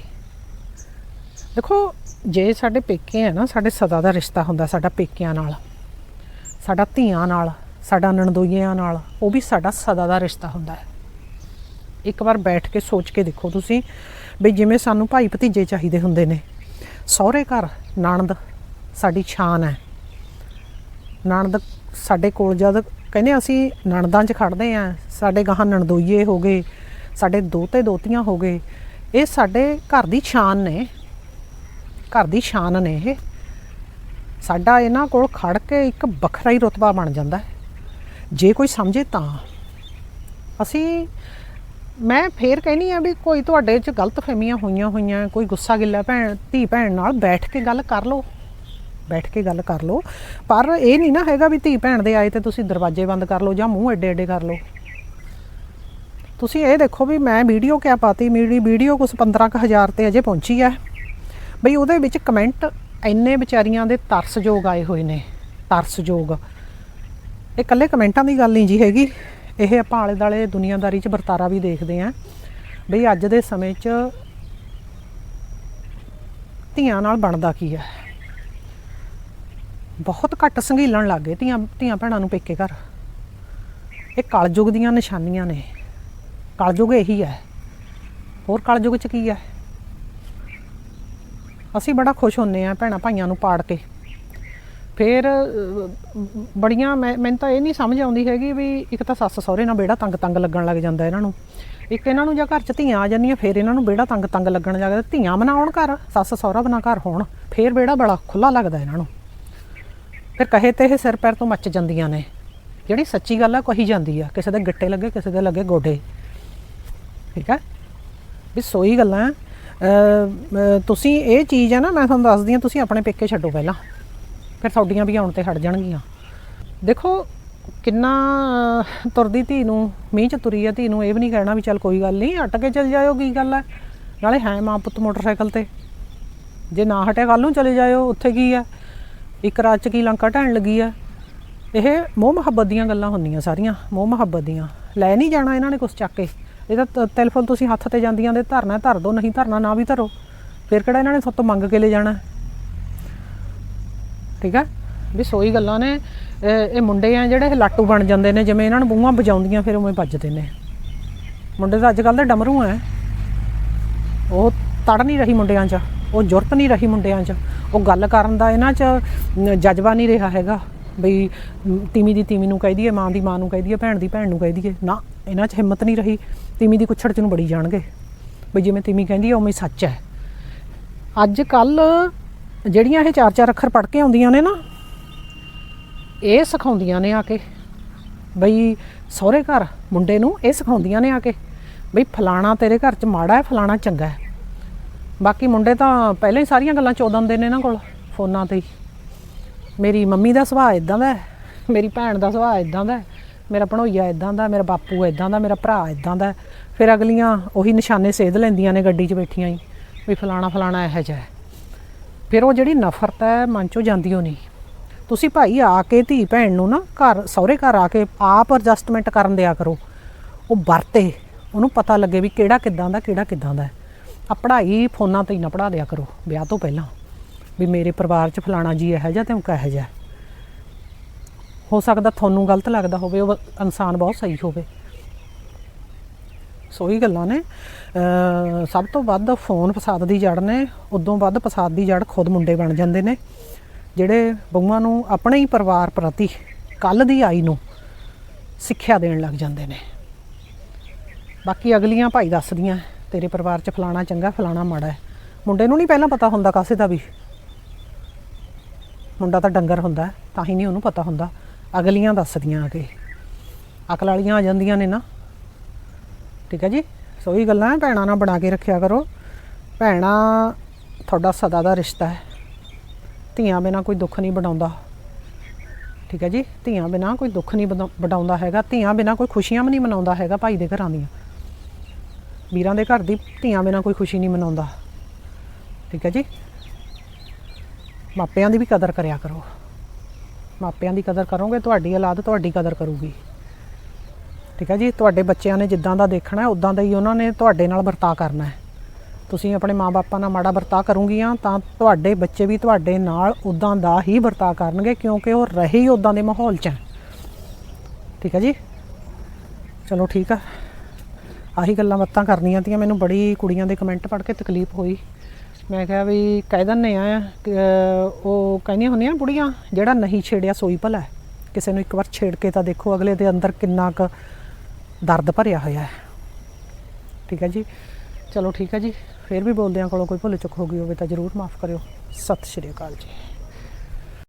ਦੇਖੋ, ਜੇ ਸਾਡੇ ਪੇਕੇ ਹੈ ਨਾ, ਸਾਡੇ ਸਦਾ ਦਾ ਰਿਸ਼ਤਾ ਹੁੰਦਾ ਸਾਡਾ ਪੇਕਿਆਂ ਨਾਲ, ਸਾਡਾ ਧੀਆਂ ਨਾਲ, ਸਾਡਾ ਨਣਦੋਈਆਂ ਨਾਲ, ਉਹ ਵੀ ਸਾਡਾ ਸਦਾ ਦਾ ਰਿਸ਼ਤਾ ਹੁੰਦਾ ਹੈ। ਇੱਕ ਵਾਰ ਬੈਠ ਕੇ ਸੋਚ ਕੇ ਦੇਖੋ ਤੁਸੀਂ ਵੀ ਜਿਵੇਂ ਸਾਨੂੰ ਭਾਈ ਭਤੀਜੇ ਚਾਹੀਦੇ ਹੁੰਦੇ ਨੇ। ਸਹੁਰੇ ਘਰ, ਨਣਦ ਸਾਡੀ ਛਾਨ ਹੈ। ਨਣਦ ਸਾਡੇ ਕੋਲ ਜਦ ਕਹਿੰਦੇ ਅਸੀਂ ਨਣਦਾਂ 'ਚ ਖੜਦੇ ਆ, ਸਾਡੇ ਗਾਹਾਂ ਨਣਦੋਈਏ ਹੋ ਗਏ, ਸਾਡੇ ਦੋਤੇ ਦੋਤੀਆਂ ਹੋ ਗਏ, ਇਹ ਸਾਡੇ ਘਰ ਦੀ ਸ਼ਾਨ ਨੇ, ਘਰ ਦੀ ਸ਼ਾਨ ਨੇ ਇਹ। ਸਾਡਾ ਇਹਨਾਂ ਕੋਲ ਖੜ ਕੇ ਇੱਕ ਵੱਖਰਾ ਹੀ ਰੁਤਬਾ ਬਣ ਜਾਂਦਾ ਹੈ। ਜੇ ਕੋਈ ਸਮਝੇ ਤਾਂ। ਅਸੀਂ, ਮੈਂ ਫੇਰ ਕਹਿਨੀ ਆ ਵੀ ਕੋਈ ਤੁਹਾਡੇ 'ਚ ਗਲਤ ਫਹਿਮੀਆਂ ਹੋਈਆਂ ਹੋਈਆਂ, ਕੋਈ ਗੁੱਸਾ ਗਿੱਲਾ ਭੈਣ, ਧੀ ਭੈਣ ਨਾਲ ਬੈਠ ਕੇ ਗੱਲ ਕਰ ਲਓ। ਬੈਠ ਕੇ ਗੱਲ ਕਰ ਲਓ। ਪਰ ਇਹ ਨਹੀਂ ਨਾ ਹੈਗਾ ਵੀ ਧੀ ਭੈਣ ਦੇ ਆਏ ਤੇ ਤੁਸੀਂ ਦਰਵਾਜ਼ੇ ਬੰਦ ਕਰ ਲਓ ਜਾਂ ਮੂੰਹ ਐਡੇ ਐਡੇ ਕਰ ਲਓ। ਤੁਸੀਂ ਇਹ ਦੇਖੋ ਵੀ ਮੈਂ ਵੀਡੀਓ ਕਿਆ ਪਾਤੀ, ਮੇਰੀ ਵੀਡੀਓ ਕੁਛ 15000 ਤੇ ਅਜੇ ਪਹੁੰਚੀ ਹੈ। ਬਈ ਉਹਦੇ ਵਿੱਚ ਕਮੈਂਟ ਇੰਨੇ ਵਿਚਾਰੀਆਂ ਦੇ ਤਰਸਯੋਗ ਆਏ ਹੋਏ ਨੇ, ਤਰਸਯੋਗ। ਇਹ ਇਕੱਲੇ ਕਮੈਂਟਾਂ ਦੀ ਗੱਲ ਨਹੀਂ ਜੀ ਹੈਗੀ। ਇਹ ਆਪਾਂ ਆਲੇ ਦਾਲੇ ਦੁਨੀਆਦਾਰੀ 'ਚ ਵਰਤਾਰਾ ਵੀ ਦੇਖਦੇ ਆਂ ਬਈ ਅੱਜ ਦੇ ਸਮੇਂ 'ਚ ਧੀਆਂ ਨਾਲ ਬਣਦਾ ਕੀ ਹੈ? ਬਹੁਤ ਘੱਟ ਸੰਘੀਲਣ ਲੱਗ ਗਏ ਧੀਆਂ ਧੀਆਂ ਭੈਣਾਂ ਨੂੰ ਪੇਕੇ ਘਰ। ਇਹ ਕਲਯੁਗ ਦੀਆਂ ਨਿਸ਼ਾਨੀਆਂ ਨੇ। ਕਲਯੁਗ ਇਹੀ ਹੈ। ਹੋਰ ਕਲਯੁਗ ਚ ਕੀ ਹੈ? ਅਸੀਂ ਬੜਾ ਖੁਸ਼ ਹੁੰਨੇ ਆ ਭੈਣਾਂ ਭਾਈਆਂ ਨੂੰ ਪਾੜ ਕੇ। ਫਿਰ ਬੜੀਆਂ ਮੈਂ ਮੈਨੂੰ ਤਾਂ ਇਹ ਨਹੀਂ ਸਮਝ ਆਉਂਦੀ ਹੈਗੀ ਵੀ ਇੱਕ ਤਾਂ ਸੱਸ ਸਹੁਰੇ ਨਾਲ ਬੇੜਾ ਤੰਗ ਤੰਗ ਲੱਗਣ ਲੱਗ ਜਾਂਦਾ ਇਹਨਾਂ ਨੂੰ। ਇੱਕ ਇਹਨਾਂ ਨੂੰ ਜਾਂ ਘਰ 'ਚ ਧੀਆਂ ਆ ਜਾਂਦੀਆਂ, ਫਿਰ ਇਹਨਾਂ ਨੂੰ ਬੇੜਾ ਤੰਗ ਤੰਗ ਲੱਗਣ ਲੱਗਦਾ ਜਾਂਦਾ। ਧੀਆਂ ਬਣਾਉਣ ਘਰ, ਸੱਸ ਸਹੁਰਾ ਬਣਾ ਘਰ ਹੋਣ, ਫਿਰ ਬੇੜਾ ਬੜਾ ਖੁੱਲਾ ਲੱਗਦਾ ਇਹਨਾਂ ਨੂੰ। ਫਿਰ ਕਹੇ ਤੇ ਇਹ ਸਿਰ ਪੈਰ ਤੋਂ ਮੱਚ ਜਾਂਦੀਆਂ ਨੇ। ਜਿਹੜੀ ਸੱਚੀ ਗੱਲ ਆ ਕਹੀ ਜਾਂਦੀ ਆ। ਕਿਸੇ ਦੇ ਗਿੱਟੇ ਲੱਗੇ ਕਿਸੇ ਦੇ ਲੱਗੇ ਗੋਡੇ। ਠੀਕ ਹੈ ਵੀ ਸੋਈ ਗੱਲਾਂ ਅਹ, ਤੁਸੀਂ ਇਹ ਚੀਜ਼ ਹੈ ਨਾ ਮੈਂ ਤੁਹਾਨੂੰ ਦੱਸਦੀ ਹਾਂ ਤੁਸੀਂ ਆਪਣੇ ਪੇਕੇ ਛੱਡੋ ਪਹਿਲਾਂ। ਫਿਰ ਤੁਹਾਡੀਆਂ ਵੀ ਆਉਣ ਤੇ ਹਟ ਜਾਣਗੀਆਂ। ਦੇਖੋ ਕਿੰਨਾ ਤੁਰਦੀ ਧੀ ਨੂੰ ਮੀਂਹ ਚ ਤੁਰੀ ਆ ਧੀ ਨੂੰ ਇਹ ਵੀ ਨਹੀਂ ਕਹਿਣਾ ਵੀ ਚੱਲ ਕੋਈ ਗੱਲ ਨਹੀਂ ਹਟ ਕੇ ਚੱਲ ਜਾਇਓ ਕੀ ਗੱਲ ਹੈ ਨਾਲੇ ਹੈ ਮਾਂ ਪੁੱਤ ਮੋਟਰਸਾਈਕਲ ਤੇ। ਜੇ ਨਾ ਹਟੇ ਕੱਲ ਨੂੰ ਚਲੇ ਜਾਇਓ ਉੱਥੇ ਕੀ ਹੈ ਇੱਕ ਰਾਤ ਚ ਕੀ ਲੰਕਾ ਢਹਿਣ ਲੱਗੀ ਆ? ਇਹ ਮੋਹ ਮੁਹੱਬਤ ਦੀਆਂ ਗੱਲਾਂ ਹੁੰਦੀਆਂ ਸਾਰੀਆਂ, ਮੋਹ ਮੁਹੱਬਤ ਦੀਆਂ। ਲੈ ਨਹੀਂ ਜਾਣਾ ਇਹਨਾਂ ਨੇ ਕੁਛ ਚੱਕ ਕੇ। ਇਹਦਾ ਤ- ਟੈਲੀਫੋਨ ਤੁਸੀਂ ਹੱਥ ਤੇ ਜਾਂਦੀਆਂ ਦੇ ਧਰਨਾ ਧਰ ਦੋ, ਨਹੀਂ ਧਰਨਾ ਨਾ ਵੀ ਧਰੋ। ਫਿਰ ਕਿਹੜਾ ਇਹਨਾਂ ਨੇ ਤੁਹਾਡੇ ਤੋਂ ਮੰਗ ਕੇ ਲੈ ਜਾਣਾ? ਠੀਕ ਹੈ ਵੀ ਸੋਈ ਗੱਲਾਂ ਨੇ। ਇਹ ਮੁੰਡੇ ਆ ਜਿਹੜੇ ਇਹ ਲਾਟੂ ਬਣ ਜਾਂਦੇ ਨੇ, ਜਿਵੇਂ ਇਹਨਾਂ ਨੂੰ ਬੂਹਾਂ ਵਜਾਉਂਦੀਆਂ ਫਿਰ ਉਵੇਂ ਵੱਜਦੇ ਨੇ। ਮੁੰਡੇ ਤਾਂ ਅੱਜ ਕੱਲ ਦੇ ਡਮਰੂ ਐ ਉਹ ਤੜ ਨਹੀਂ ਰਹੀ ਮੁੰਡਿਆਂ 'ਚ। ਉਹ ਜੁਰਤ ਨਹੀਂ ਰਹੀ ਮੁੰਡਿਆਂ 'ਚ। ਉਹ ਗੱਲ ਕਰਨ ਦਾ ਇਹਨਾਂ 'ਚ ਜਜ਼ਬਾ ਨਹੀਂ ਰਿਹਾ ਹੈਗਾ ਬਈ ਤੀਮੀ ਦੀ ਤੀਮੀ ਨੂੰ ਕਹਿ ਦਈਏ, ਮਾਂ ਦੀ ਮਾਂ ਨੂੰ ਕਹਿ ਦਈਏ, ਭੈਣ ਦੀ ਭੈਣ ਨੂੰ ਕਹਿ ਦਈਏ। ਨਾ, ਇਹਨਾਂ 'ਚ ਹਿੰਮਤ ਨਹੀਂ ਰਹੀ। ਤੀਮੀ ਦੀ ਕੁੱਛੜ 'ਚ ਨੂੰ ਬੜੀ ਜਾਣਗੇ ਬਈ ਜਿਵੇਂ ਤੀਮੀ ਕਹਿੰਦੀ ਹੈ ਉਵੇਂ ਸੱਚ ਹੈ। ਅੱਜ ਕੱਲ ਜਿਹੜੀਆਂ ਇਹ ਚਾਰ ਚਾਰ ਅੱਖਰ ਪੜ੍ਹ ਕੇ ਆਉਂਦੀਆਂ ਨੇ ਨਾ, ਇਹ ਸਿਖਾਉਂਦੀਆਂ ਨੇ ਆ ਕੇ। ਬਈ ਸਹੁਰੇ ਘਰ ਮੁੰਡੇ ਨੂੰ ਇਹ ਸਿਖਾਉਂਦੀਆਂ ਨੇ ਆ ਕੇ। ਬਈ ਫਲਾਣਾ ਤੇਰੇ ਘਰ 'ਚ ਮਾੜਾ ਹੈ, ਫਲਾਣਾ ਚੰਗਾ ਹੈ। ਬਾਕੀ ਮੁੰਡੇ ਤਾਂ ਪਹਿਲਾਂ ਹੀ ਸਾਰੀਆਂ ਗੱਲਾਂ ਚੋਦਨ ਦੇ ਨੇ ਇਹਨਾਂ ਕੋਲ, ਫੋਨਾਂ ਤੇ ਹੀ। ਮੇਰੀ ਮੰਮੀ ਦਾ ਸੁਭਾਅ ਇਦਾਂ ਦਾ ਮੇਰੀ ਭੈਣ ਦਾ ਸੁਭਾਅ ਇਦਾਂ ਦਾ ਮੇਰਾ ਭਣੋਈਆ ਇਦਾਂ ਦਾ ਮੇਰਾ ਬਾਪੂ ਇਦਾਂ ਦਾ ਮੇਰਾ ਭਰਾ ਇਦਾਂ ਦਾ ਫਿਰ ਅਗਲੀਆਂ ਉਹੀ ਨਿਸ਼ਾਨੇ ਸੇਧ ਲੈਂਦੀਆਂ ਨੇ ਗੱਡੀ 'ਚ ਬੈਠੀਆਂ ਹੀ, ਵੀ ਫਲਾਣਾ ਫਲਾਣਾ ਇਹੋ ਜਿਹਾ ਫਿਰ ਉਹ ਜਿਹੜੀ ਨਫ਼ਰਤ ਹੈ, ਮਨ ਚੋਂ ਜਾਂਦੀ ਹੋ ਨਹੀਂ। ਤੁਸੀਂ ਭਾਈ ਆ ਕੇ ਧੀ ਭੈਣ ਨੂੰ ਨਾ ਘਰ, ਸਹੁਰੇ ਘਰ ਆ ਕੇ ਆਪ ਐਡਜਸਟਮੈਂਟ ਕਰਨ ਦਿਆ ਕਰੋ। ਉਹ ਵਰਤੇ, ਉਹਨੂੰ ਪਤਾ ਲੱਗੇ ਵੀ ਕਿਹੜਾ ਕਿੱਦਾਂ ਦਾ, ਕਿਹੜਾ ਕਿੱਦਾਂ ਦਾ ਹੈ। ਆ ਪੜ੍ਹਾਈ ਫੋਨਾਂ ਤੇ ਹੀ ਨਾ ਪੜ੍ਹਾ ਦਿਆ ਕਰੋ, ਵਿਆਹ ਤੋਂ ਪਹਿਲਾਂ। ਵੀ ਮੇਰੇ ਪਰਿਵਾਰ 'ਚ ਫਲਾਣਾ ਜੀ ਇਹੋ ਜਿਹਾ ਤੇ ਉਹ ਕਹੋ ਜਿਹਾ। ਹੋ ਸਕਦਾ ਤੁਹਾਨੂੰ ਗਲਤ ਲੱਗਦਾ ਹੋਵੇ, ਉਹ ਇਨਸਾਨ ਬਹੁਤ ਸਹੀ ਹੋਵੇ। ਸੋ ਹੀ ਗੱਲਾਂ ਨੇ। ਸਭ ਤੋਂ ਵੱਧ ਫੋਨ ਫਸਾਦ ਦੀ ਜੜ ਨੇ, ਉਦੋਂ ਵੱਧ ਫਸਾਦ ਦੀ ਜੜ ਖੁਦ ਮੁੰਡੇ ਬਣ ਜਾਂਦੇ ਨੇ, ਜਿਹੜੇ ਬਹੂਆਂ ਨੂੰ ਆਪਣੇ ਹੀ ਪਰਿਵਾਰ ਪ੍ਰਤੀ ਕੱਲ ਦੀ ਆਈ ਨੂੰ ਸਿੱਖਿਆ ਦੇਣ ਲੱਗ ਜਾਂਦੇ ਨੇ। ਬਾਕੀ ਅਗਲੀਆਂ ਭਾਈ ਦੱਸਦੀਆਂ। ਤੇਰੇ ਪਰਿਵਾਰ 'ਚ ਫਲਾਣਾ ਚੰਗਾ, ਫਲਾਣਾ ਮਾੜਾ ਹੈ। ਮੁੰਡੇ ਨੂੰ ਨਹੀਂ ਪਹਿਲਾਂ ਪਤਾ ਹੁੰਦਾ ਕਾਸੇ ਦਾ ਵੀ। ਮੁੰਡਾ ਤਾਂ ਡੰਗਰ ਹੁੰਦਾ, ਤਾਂ ਹੀ ਨਹੀਂ ਉਹਨੂੰ ਪਤਾ ਹੁੰਦਾ। ਅਗਲੀਆਂ ਦੱਸਦੀਆਂ ਆ ਕੇ। ਅਕਲ ਵਾਲੀਆਂ ਆ ਜਾਂਦੀਆਂ ਨੇ ਨਾ। ਠੀਕ ਹੈ ਜੀ? ਸੋ ਇਹ ਗੱਲਾਂ ਭੈਣਾਂ ਨਾਲ ਬਣਾ ਕੇ ਰੱਖਿਆ ਕਰੋ। ਭੈਣਾਂ, ਤੁਹਾਡਾ ਸਦਾ ਦਾ ਰਿਸ਼ਤਾ ਹੈ। ਧੀਆਂ ਬਿਨਾ ਕੋਈ ਦੁੱਖ ਨਹੀਂ ਬਣਾਉਂਦਾ ਠੀਕ ਹੈ ਜੀ? ਧੀਆਂ ਬਿਨਾ ਕੋਈ ਦੁੱਖ ਨਹੀਂ ਬਣਾ- ਵਡਾਉਂਦਾ ਹੈਗਾ। ਧੀਆਂ ਬਿਨਾ ਕੋਈ ਖੁਸ਼ੀਆਂ ਵੀ ਨਹੀਂ ਮਨਾਉਂਦਾ ਹੈਗਾ ਭਾਈ ਦੇ ਘਰਾਂ ਦੀਆਂ। ਵੀਰਾਂ ਦੇ ਘਰ ਦੀ ਧੀਆਂ ਬਿਨਾ ਕੋਈ ਖੁਸ਼ੀ ਨਹੀਂ ਮਨਾਉਂਦਾ। ਠੀਕ ਹੈ ਜੀ? ਮਾਪਿਆਂ ਦੀ ਵੀ ਕਦਰ ਕਰਿਆ ਕਰੋ। ਮਾਪਿਆਂ ਦੀ ਕਦਰ ਕਰੋਗੇ, ਤੁਹਾਡੀ ਔਲਾਦ ਤੁਹਾਡੀ ਕਦਰ ਕਰੂਗੀ। ਠੀਕ ਹੈ ਜੀ? ਤੁਹਾਡੇ ਬੱਚਿਆਂ ਨੇ ਜਿੱਦਾਂ ਦਾ ਦੇਖਣਾ ਹੈ, ਉਦਾਂ ਦਾ ਹੀ ਉਹਨਾਂ ਨੇ ਤੁਹਾਡੇ ਨਾਲ ਵਰਤਾਅ ਕਰਨਾ ਹੈ। ਤੁਸੀਂ ਆਪਣੇ ਮਾਪੇ ਨਾਲ ਮਾੜਾ ਵਰਤਾਅ ਕਰੋਗੀਆਂ, ਤਾਂ ਤੁਹਾਡੇ ਬੱਚੇ ਵੀ ਤੁਹਾਡੇ ਨਾਲ ਉਦਾਂ ਦਾ ਹੀ ਵਰਤਾਅ ਕਰਨਗੇ, ਕਿਉਂਕਿ ਉਹ ਰਹੇ ਹੀ ਉਦਾਂ ਦੇ ਮਾਹੌਲ 'ਚ ਹੈ। ਠੀਕ ਹੈ ਜੀ? ਚਲੋ ਠੀਕ ਆ। ਆਹੀ ਗੱਲਾਂ ਬਾਤਾਂ ਕਰਨੀਆਂ ਤੀਆਂ। ਮੈਨੂੰ ਬੜੀ ਕੁੜੀਆਂ ਦੇ ਕਮੈਂਟ ਪੜ੍ਹ ਕੇ ਤਕਲੀਫ ਹੋਈ। ਮੈਂ ਕਿਹਾ ਵੀ ਕਹਿ ਦਿੰਦੇ ਆ ਕਿ, ਉਹ ਕਹਿੰਦੀਆਂ ਹੁੰਦੀਆਂ ਬੁੜੀਆਂ ਜਿਹੜਾ ਨਹੀਂ ਛੇੜਿਆ ਸੋਈ ਭਲਾ ਕਿਸੇ ਨੂੰ ਇੱਕ ਵਾਰ ਛੇੜ ਕੇ ਤਾਂ ਦੇਖੋ ਅਗਲੇ ਦੇ ਅੰਦਰ ਕਿੰਨਾ ਕੁ ਦਰਦ ਭਰਿਆ ਹੋਇਆ ਹੈ। ਠੀਕ ਹੈ ਜੀ? ਚਲੋ ਠੀਕ ਹੈ ਜੀ। ਫਿਰ ਵੀ ਬੋਲਦਿਆਂ ਕੋਲੋਂ ਕੋਈ ਭੁੱਲ ਚੁੱਕ ਹੋ ਗਈ ਹੋਵੇ ਤਾਂ ਜ਼ਰੂਰ ਮਾਫ ਕਰਿਓ। ਸਤਿ ਸ਼੍ਰੀ ਅਕਾਲ ਜੀ।